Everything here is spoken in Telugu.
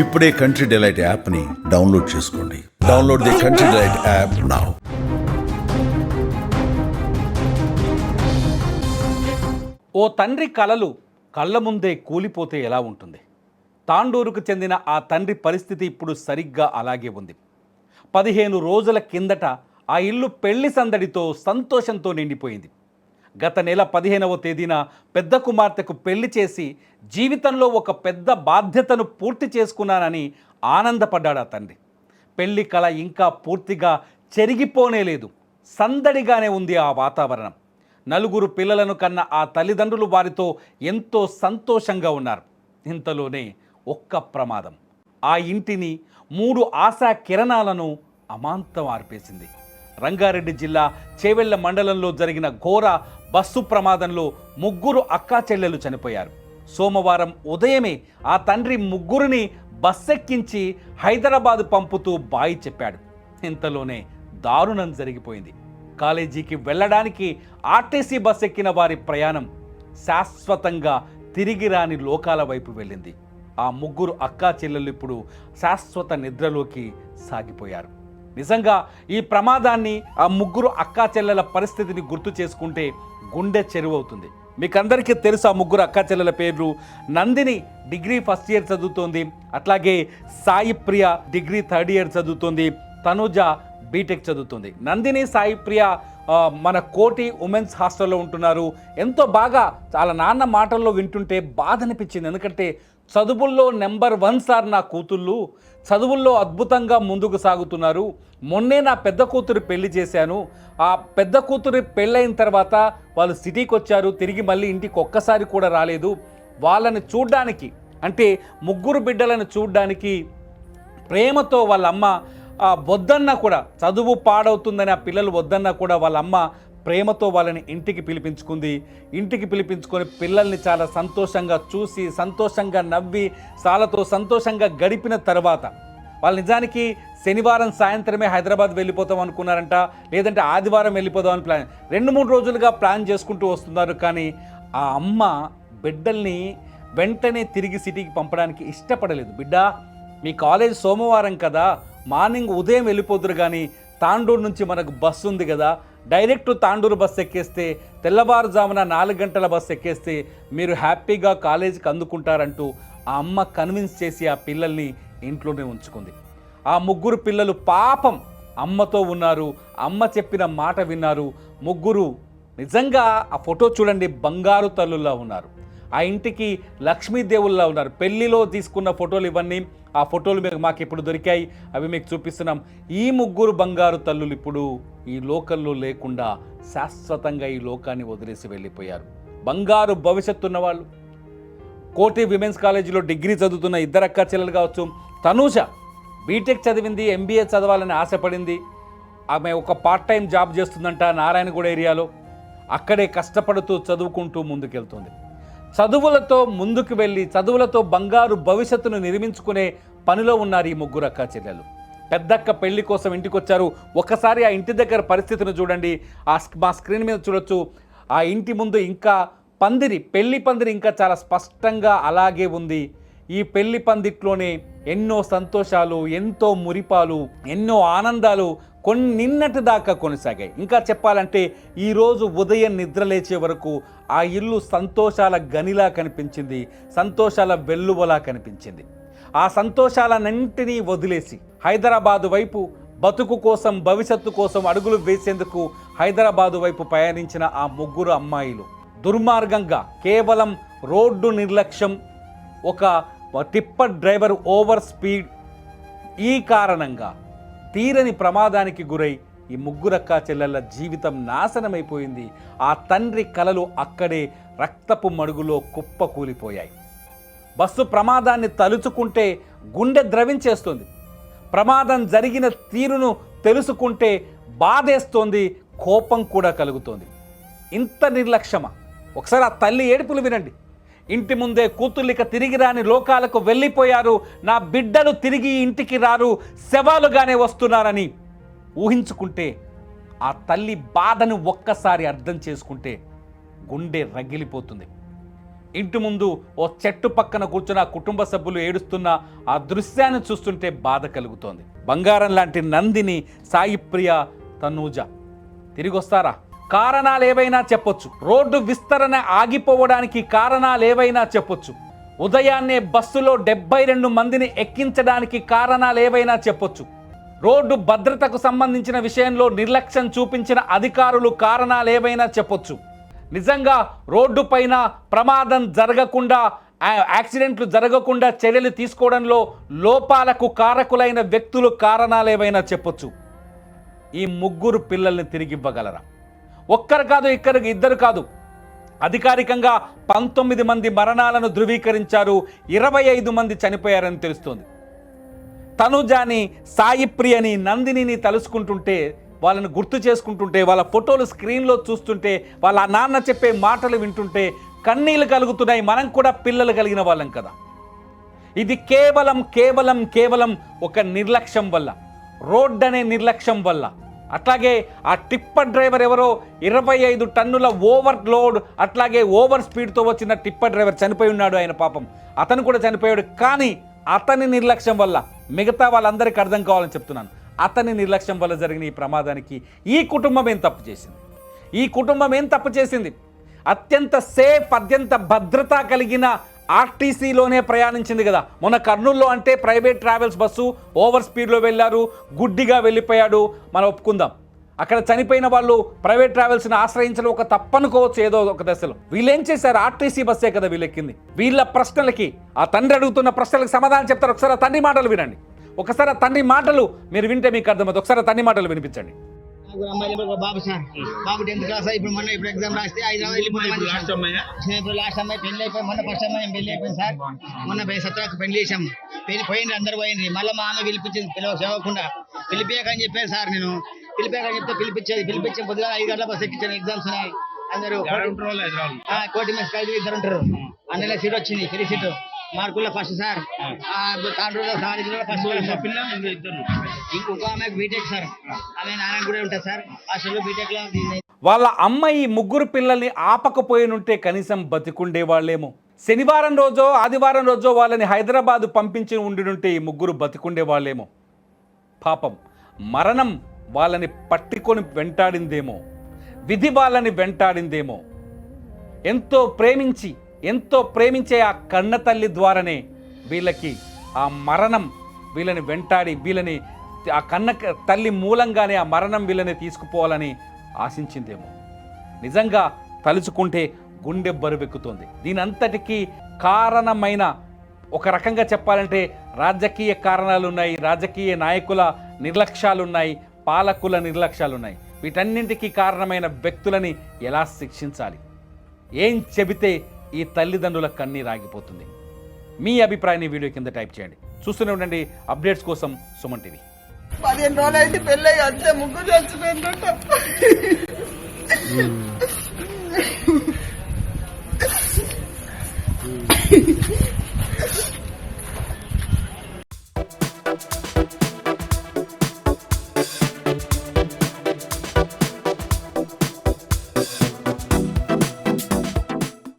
ఇప్పుడే కంట్రీ డిలైట్ యాప్ని డౌన్లోడ్ చేసుకోండి. Download the Country Delight app now ఓ తండ్రి కలలు కళ్ళ ముందే కూలిపోతే ఎలా ఉంటుంది? తాండూరుకు చెందిన ఆ తండ్రి పరిస్థితి ఇప్పుడు సరిగ్గా అలాగే ఉంది. పదిహేను రోజుల కిందట ఆ ఇల్లు పెళ్ళి సందడితో సంతోషంతో నిండిపోయింది. గత నెల పదిహేనవ తేదీన పెద్ద కుమార్తెకు పెళ్ళి చేసి జీవితంలో ఒక పెద్ద బాధ్యతను పూర్తి చేసుకున్నానని ఆనందపడ్డాడు ఆ తండ్రి. పెళ్ళి కళ ఇంకా పూర్తిగా చెరిగిపోనే లేదు. సందడిగానే ఉంది ఆ వాతావరణం. నలుగురు పిల్లలను కన్న ఆ తల్లిదండ్రులు వారితో ఎంతో సంతోషంగా ఉన్నారు. ఇంతలోనే ఒక్క ప్రమాదం. ఆ ఇంటిని మూడు ఆశా కిరణాలను అమాంతం ఆర్పేసింది. రంగారెడ్డి జిల్లా చేవెళ్ళ మండలంలో జరిగిన ఘోర బస్సు ప్రమాదంలో ముగ్గురు అక్కా చెల్లెలు చనిపోయారు. సోమవారం ఉదయమే ఆ తండ్రి ముగ్గురిని బస్సెక్కించి హైదరాబాద్ పంపుతూ బాయి చెప్పాడు. ఇంతలోనే దారుణం జరిగిపోయింది. కాలేజీకి వెళ్ళడానికి ఆర్టీసీ బస్ ఎక్కిన వారి ప్రయాణం శాశ్వతంగా తిరిగి రాని లోకాల వైపు వెళ్ళింది. ఆ ముగ్గురు అక్కా చెల్లెలు ఇప్పుడు శాశ్వత నిద్రలోకి సాగిపోయారు. నిజంగా ఈ ప్రమాదాన్ని ఆ ముగ్గురు అక్కా చెల్లెల పరిస్థితిని గుర్తు చేసుకుంటే గుండె చెరువవుతుంది మీకందరికీ తెలుసు ఆ ముగ్గురు అక్క చెల్లెల పేర్లు. నందిని డిగ్రీ ఫస్ట్ ఇయర్ చదువుతోంది. అట్లాగే Sai Priya degree third year చదువుతోంది. తనుజ బీటెక్ చదువుతుంది. నందిని సాయి ప్రియ మన కోటి ఉమెన్స్ హాస్టల్లో ఉంటున్నారు. ఎంతో బాగా చాలా నాన్న మాటల్లో వింటుంటే బాధ అనిపించింది. ఎందుకంటే చదువుల్లో నెంబర్ వన్ సార్ నా కూతుళ్ళు. చదువుల్లో అద్భుతంగా ముందుకు సాగుతున్నారు. మొన్నే నా పెద్ద కూతురు పెళ్ళి చేశాను. ఆ పెద్ద కూతురు పెళ్ళైన తర్వాత వాళ్ళు సిటీకి వచ్చారు తిరిగి మళ్ళీ ఇంటికి ఒక్కసారి కూడా రాలేదు. వాళ్ళని చూడ్డానికి అంటే ముగ్గురు బిడ్డలను చూడ్డానికి ప్రేమతో వాళ్ళ అమ్మ ఆ, వద్దన్నా కూడా చదువు పాడవుతుందని ఆ పిల్లలు వద్దన్నా కూడా వాళ్ళ అమ్మ ప్రేమతో వాళ్ళని ఇంటికి పిలిపించుకుంది. ఇంటికి పిలిపించుకొని పిల్లల్ని చాలా సంతోషంగా చూసి సంతోషంగా నవ్వి సాలతో సంతోషంగా గడిపిన తర్వాత వాళ్ళు నిజానికి శనివారం సాయంత్రమే హైదరాబాద్ వెళ్ళిపోతాం అనుకున్నారంట లేదంటే ఆదివారం వెళ్ళిపోదాం అని ప్లాన్. రెండు మూడు రోజులుగా ప్లాన్ చేసుకుంటూ వస్తున్నారు కానీ ఆ అమ్మ బిడ్డల్ని వెంటనే తిరిగి సిటీకి పంపడానికి ఇష్టపడలేదు. బిడ్డ మీ కాలేజ్ సోమవారం కదా మార్నింగ్ ఉదయం వెళ్ళిపోతురు కానీ తాండూరు నుంచి మనకు బస్సు ఉంది కదా డైరెక్ట్ తాండూరు బస్సు ఎక్కేస్తే తెల్లవారుజామున నాలుగు గంటల బస్సు ఎక్కేస్తే మీరు హ్యాపీగా కాలేజీకి అందుకుంటారంటూ ఆ అమ్మ కన్విన్స్ చేసి ఆ పిల్లల్ని ఇంట్లోనే ఉంచుకుంది. ఆ ముగ్గురు పిల్లలు పాపం అమ్మతో ఉన్నారు అమ్మ చెప్పిన మాట విన్నారు. ముగ్గురు నిజంగా ఆ ఫోటో చూడండి బంగారు తల్లుల్లా ఉన్నారు. ఆ ఇంటికి లక్ష్మీదేవుల్లా ఉన్నారు. పెళ్ళిలో తీసుకున్న ఫోటోలు ఇవన్నీ ఆ ఫోటోలు మీకు మాకు ఇప్పుడు దొరికాయి. అవి మీకు చూపిస్తున్నాం. ఈ ముగ్గురు బంగారు తల్లులు ఇప్పుడు ఈ లోకల్లో లేకుండా శాశ్వతంగా ఈ లోకాన్ని వదిలేసి వెళ్ళిపోయారు. బంగారు భవిష్యత్తు ఉన్నవాళ్ళు. కోటి విమెన్స్ కాలేజీలో డిగ్రీ చదువుతున్న ఇద్దరు అక్క చెల్లెలు కావచ్చు. తనూష బీటెక్ చదివింది ఎంబీఏ చదవాలని ఆశపడింది. ఆమె ఒక పార్ట్ టైం జాబ్ చేస్తుందంట నారాయణగూడ ఏరియాలో. అక్కడే కష్టపడుతూ చదువుకుంటూ ముందుకెళ్తుంది. చదువులతో ముందుకు వెళ్ళి చదువులతో బంగారు భవిష్యత్తును నిర్మించుకునే పనిలో ఉన్నారు ఈ ముగ్గురు అక్క చెల్లెలు. పెద్దక్క పెళ్ళి కోసం ఇంటికొచ్చారు. ఒక్కసారి ఒకసారి ఆ ఇంటి దగ్గర పరిస్థితిని చూడండి. ఆ మా స్క్రీన్ మీద చూడొచ్చు. ఆ ఇంటి ముందు ఇంకా పందిరి పెళ్ళి పందిరి ఇంకా చాలా స్పష్టంగా అలాగే ఉంది. ఈ పెళ్ళి పందిట్లోనే ఎన్నో సంతోషాలు ఎంతో మురిపాలు ఎన్నో ఆనందాలు కొన్ని నిన్నటి దాకా కొనసాగాయి. ఇంకా చెప్పాలంటే ఈరోజు ఉదయం నిద్ర లేచే వరకు ఆ ఇల్లు సంతోషాల గనిలా కనిపించింది సంతోషాల వెల్లువలా కనిపించింది. ఆ సంతోషాలన్నింటినీ వదిలేసి హైదరాబాదు వైపు బతుకు కోసం భవిష్యత్తు కోసం అడుగులు వేసేందుకు హైదరాబాదు వైపు ప్రయాణించిన ఆ ముగ్గురు అమ్మాయిలు దుర్మార్గంగా కేవలం రోడ్డు నిర్లక్ష్యం ఒక టిప్పర్ డ్రైవర్ ఓవర్ స్పీడ్ ఈ కారణంగా తీరని ప్రమాదానికి గురై ఈ ముగ్గురక్క చెల్లెళ్ళ జీవితం నాశనమైపోయింది. ఆ తండ్రి కలలు అక్కడే రక్తపు మడుగులో కుప్పకూలిపోయాయి. బస్సు ప్రమాదాన్ని తలుచుకుంటే గుండె ద్రవించేస్తుంది ప్రమాదం జరిగిన తీరును తెలుసుకుంటే బాధేస్తోంది కోపం కూడా కలుగుతోంది. ఇంత నిర్లక్ష్యమా? ఒకసారి ఆ తల్లి ఏడుపులు వినండి. ఇంటి ముందే కూతుర్లిక తిరిగి రాని లోకాలకు వెళ్ళిపోయారు. నా బిడ్డలు తిరిగి ఇంటికి రారు. శవాలుగానే వస్తున్నారని ఊహించుకుంటే ఆ తల్లి బాధను ఒక్కసారి అర్థం చేసుకుంటే గుండె రగిలిపోతుంది. ఇంటి ముందు ఓ చెట్టు పక్కన కూర్చున్న కుటుంబ సభ్యులు ఏడుస్తున్న ఆ దృశ్యాన్ని చూస్తుంటే బాధ కలుగుతోంది. బంగారం లాంటి నందిని సాయిప్రియ తనూజ. తిరిగి వస్తారా కారణాలు ఏవైనా చెప్పొచ్చు. రోడ్డు విస్తరణ ఆగిపోవడానికి కారణాలు ఏవైనా చెప్పొచ్చు. ఉదయాన్నే బస్సులో డెబ్బై రెండు మందిని ఎక్కించడానికి కారణాలు ఏవైనా చెప్పొచ్చు. రోడ్డు భద్రతకు సంబంధించిన విషయంలో నిర్లక్ష్యం చూపించిన అధికారులు కారణాలు ఏవైనా చెప్పొచ్చు. నిజంగా రోడ్డుపైన ప్రమాదం జరగకుండా యాక్సిడెంట్లు జరగకుండా చర్యలు తీసుకోవడంలో లోపాలకు కారకులైన వ్యక్తులు కారణాలు ఏవైనా చెప్పొచ్చు. ఈ ముగ్గురు పిల్లల్ని తిరిగి ఇవ్వగలరా ఒక్కరు కాదు ఇక్కరు ఇద్దరు కాదు. అధికారికంగా పంతొమ్మిది మంది మరణాలను ధృవీకరించారు ఇరవై ఐదు మంది చనిపోయారని తెలుస్తోంది. తనుజాని సాయి ప్రియని నందినిని తలుసుకుంటుంటే వాళ్ళని గుర్తు చేసుకుంటుంటే వాళ్ళ ఫోటోలు స్క్రీన్లో చూస్తుంటే వాళ్ళ నాన్న చెప్పే మాటలు వింటుంటే కన్నీళ్ళు కలుగుతున్నాయి మనం కూడా పిల్లలు కలిగిన వాళ్ళం కదా. ఇది కేవలం కేవలం కేవలం ఒక నిర్లక్ష్యం వల్ల రోడ్ అనే నిర్లక్ష్యం వల్ల అట్లాగే ఆ టిప్పర్ డ్రైవర్ ఎవరో ఇరవై ఐదు టన్నుల ఓవర్ లోడ్ అట్లాగే ఓవర్ స్పీడ్తో వచ్చిన టిప్పర్ డ్రైవర్ చనిపోయి ఉన్నాడు ఆయన పాపం. అతను కూడా చనిపోయాడు కానీ అతని నిర్లక్ష్యం వల్ల మిగతా వాళ్ళందరికీ అర్థం కావాలని చెప్తున్నాను. అతని నిర్లక్ష్యం వల్ల జరిగిన ఈ ప్రమాదానికి ఈ కుటుంబం ఏం తప్పు చేసింది? ఈ కుటుంబం ఏం తప్పు చేసింది? అత్యంత సేఫ్ అత్యంత భద్రత కలిగిన ఆర్టీసీలోనే ప్రయాణించింది కదా. మొన్న కర్నూలులో అంటే ప్రైవేట్ ట్రావెల్స్ బస్సు ఓవర్ స్పీడ్లో వెళ్ళారు గుడ్డిగా వెళ్ళిపోయాడు. మనం ఒప్పుకుందాం. అక్కడ చనిపోయిన వాళ్ళు ప్రైవేట్ ట్రావెల్స్ని ఆశ్రయించడం ఒక తప్పనుకోవచ్చు ఏదో ఒక దశలో. వీళ్ళు ఏం చేశారు? ఆర్టీసీ బస్సే కదా వీళ్ళెక్కింది. వీళ్ళ ప్రశ్నలకి ఆ తండ్రి అడుగుతున్న ప్రశ్నలకు సమాధానం చెప్తారు. ఒకసారి తండ్రి మాటలు వినండి. ఒకసారి తండ్రి మాటలు మీరు వింటే మీకు అర్థమవుతుంది. ఒకసారి తండ్రి మాటలు వినిపించండి. ఇప్పుడు బాబు సార్. బాబు టెన్త్ క్లాస్ ఇప్పుడు మొన్న ఇప్పుడు ఎగ్జామ్ రాస్తే హైదరాబాద్ అమ్మాయి? ఇప్పుడు లాస్ట్ అమ్మాయి పెళ్ళి అయిపోయి మొన్న ఫస్ట్ అమ్మాయి పెళ్ళి అయిపోయింది సార్. మొన్న సత్రాకు పెళ్ళి చేశాం పెళ్ళి పోయింది అందరు పోయింది మళ్ళీ మా ఆమె పిలిపించింది పిలవ చదవకుండా పిలిపియాకని చెప్పాను సార్ నేను. పిలిపాకని చెప్తే పిలిపించేది పిలిపించే పొద్దుగా ఐదు గంటల బస్ ఎక్కించాను ఎగ్జామ్స్ ఉన్నాయి. అందరూ కోటి మీద కలిసి ఇద్దరు ఉంటారు. అందులో సీట్ వచ్చింది ఫ్రీ సీట్. మార్కుల్లో ఫస్ట్ సార్. ఫస్ట్ ఇంకొక ఆమె బీటెక్ సార్. ఆమె ఉంటుంది సార్. హాస్టల్లో బీటెక్లో. వాళ్ళ అమ్మ ఈ ముగ్గురు పిల్లల్ని ఆపకపోయినుంటే కనీసం బతికుండే వాళ్ళేమో శనివారం రోజో ఆదివారం రోజో వాళ్ళని హైదరాబాద్ పంపించి ఉండినుంటే ఈ ముగ్గురు బతికుండే వాళ్ళేమో పాపం మరణం వాళ్ళని పట్టుకొని వెంటాడిందేమో. విధి వాళ్ళని వెంటాడిందేమో. ఎంతో ప్రేమించి ఎంతో ప్రేమించే ఆ కన్న తల్లి ద్వారానే వీళ్ళకి ఆ మరణం వీళ్ళని వెంటాడి వీళ్ళని ఆ కన్న తల్లి మూలంగానే ఆ మరణం వీళ్ళని తీసుకుపోవాలని ఆశించిందేమో. నిజంగా తలుచుకుంటే గుండె బరువెక్కుతుంది. దీని అంతటికీ కారణమైన ఒక రకంగా చెప్పాలంటే రాజకీయ కారణాలు ఉన్నాయి రాజకీయ నాయకుల నిర్లక్ష్యాలున్నాయి పాలకుల నిర్లక్ష్యాలు ఉన్నాయి వీటన్నింటికీ కారణమైన వ్యక్తులని ఎలా శిక్షించాలి? ఏం చెబితే ఈ తల్లిదండ్రుల కన్నీ రాగిపోతుంది మీ అభిప్రాయాన్ని వీడియో కింద టైప్ చేయండి. చూస్తూనే ఉండండి. అప్డేట్స్ కోసం సుమన్ టీవీ. పదిహేను రోజులు అయితే పెళ్ళి అంతే ముగ్గురు చచ్చిపోయిందంట.